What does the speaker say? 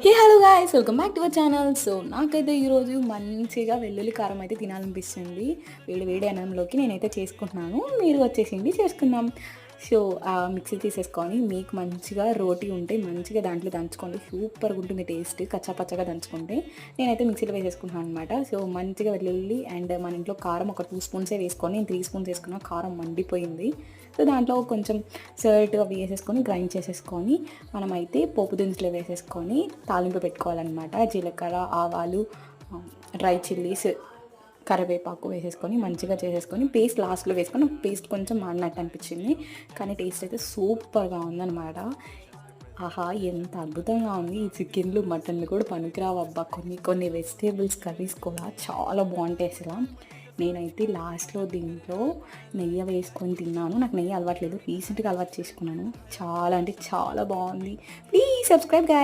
Hey hello guys welcome back to our channel so నాకైతే ఈరోజు మంచిగా వెల్లుల్లి కారం అయితే తినాలనిపిస్తుంది. వేడి వేడి అన్నంలోకి నేనైతే చేసుకుంటున్నాను. మీరు వచ్చేసింది చేసుకుందాం. సో ఆ మిక్సీ తీసేసుకొని మీకు మంచిగా రోటీ ఉంటే మంచిగా దాంట్లో దంచుకోండి. సూపర్గా ఉంటుంది టేస్ట్. కచ్చాపచ్చగా దంచుకుంటే నేనైతే మిక్సీలో వేసేసుకుంటున్నాను అనమాట సో మంచిగా వెల్లుల్లి అండ్ మన ఇంట్లో కారం ఒక టూ స్పూన్సే వేసుకొని నేను త్రీ స్పూన్స్ వేసుకున్న కారం మండిపోయింది. సో దాంట్లో కొంచెం సర్ట్ అవి వేసేసుకొని గ్రైండ్ చేసేసుకొని మనమైతే పోపు దినుసులు వేసేసుకొని తాలింపు పెట్టుకోవాలన్నమాట. జీలకర్ర ఆవాలు డ్రై చిల్లీస్ కరివేపాకు వేసేసుకొని మంచిగా చేసేసుకొని పేస్ట్ లాస్ట్లో వేసుకొని పేస్ట్ కొంచెం మాడినట్టు అనిపించింది. కానీ టేస్ట్ అయితే సూపర్గా ఉందన్నమాట. ఆహా ఎంత అద్భుతంగా ఉంది. ఈ చికెన్లు మటన్లు కూడా పనికిరావు అబ్బా కొన్ని కొన్ని వెజిటేబుల్స్ కర్రీస్ కూడా చాలా బాగుంటాయి అసలు. నేనైతే లాస్ట్లో దీంట్లో నెయ్యి వేసుకొని తిన్నాను. నాకు నెయ్యి అలవాట్లేదు. రీసెంట్గా అలవాటు చేసుకున్నాను. చాలా అంటే చాలా బాగుంది. Please subscribe